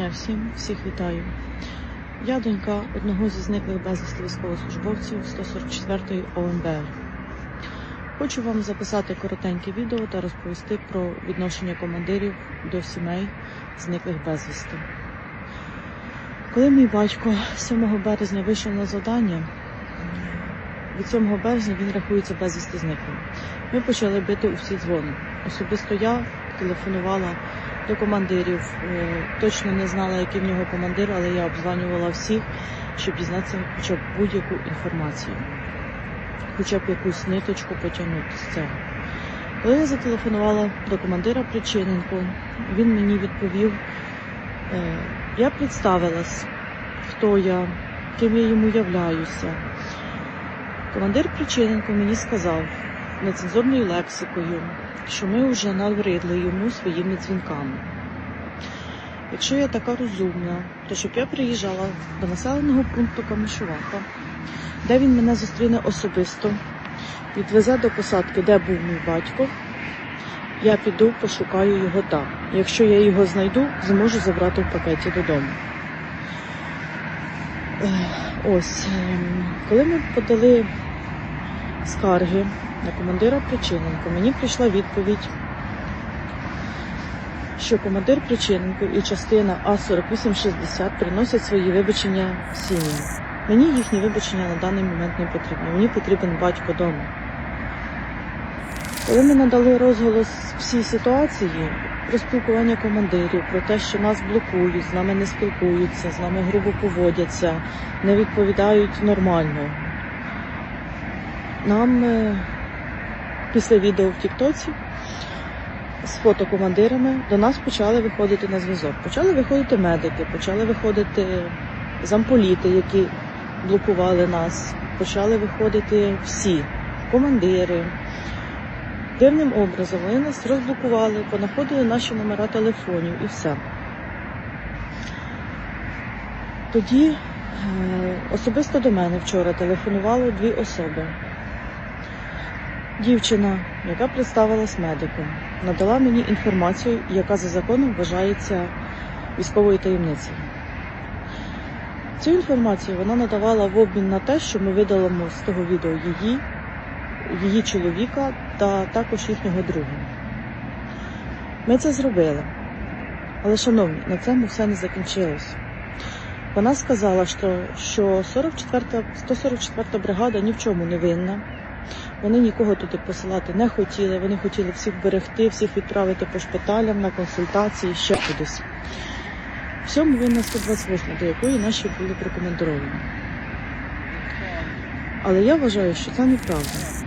дня всім, всіх вітаю. Я донька одного зі зниклих безвісти військовослужбовців 144-ї ОМБР. Хочу вам записати коротеньке відео та розповісти про відношення командирів до сімей зниклих безвісти. Коли мій батько 7 березня вийшов на завдання, від 7 березня він рахується безвісти зниклим. Ми почали бити у всі дзвони. Особисто я телефонувала до командирів. Е, Точно не знала, який в нього командир, але я обзванювала всіх, щоб дізнатися хоча б будь-яку інформацію, хоча б якусь ниточку потягнути з цього. Коли я зателефонувала до командира Причиненко, він мені відповів, е, я представилась, хто я, ким я йому являюся. Командир Причиненко мені сказав нецензурною лексикою, що ми вже навридли йому своїми дзвінками. Якщо я така розумна, то щоб я приїжджала до населеного пункту Камишувака, де він мене зустріне особисто, відвезе до посадки, де був мій батько, я піду, пошукаю його там. Якщо я його знайду, зможу забрати в пакеті додому. Ось, ем, коли ми подали скарги на командира Причиненко, мені прийшла відповідь, що командир Причиненко і частина А4860 приносять свої вибачення сім'ям. Мені їхні вибачення на даний момент не потрібні. Мені потрібен батько вдома. Коли ми надали розголос всій ситуації про спілкування командирів, про те, що нас блокують, з нами не спілкуються, з нами грубо поводяться, не відповідають нормально. Нам е, після відео в Тіктоці з фотокомандирами до нас почали виходити на зв'язок. Почали виходити медики, почали виходити замполіти, які блокували нас, почали виходити всі командири. Дивним образом вони нас розблокували, понаходили наші номера телефонів і все. Тоді е, особисто до мене вчора телефонувало дві особи. Дівчина, яка представилась медиком, надала мені інформацію, яка за законом вважається військовою таємницею. Цю інформацію вона надавала в обмін на те, що ми видалимо з того відео її, її чоловіка та також їхнього друга. Ми це зробили. Але, шановні, на цьому все не закінчилось. Вона сказала, що, що 44, 144 бригада ні в чому не винна. Вони нікого туди посилати не хотіли. Вони хотіли всіх берегти, всіх відправити по шпиталям на консультації, ще кудись. Всьому винна 128, до якої наші були прикомандировані. Але я вважаю, що це неправда.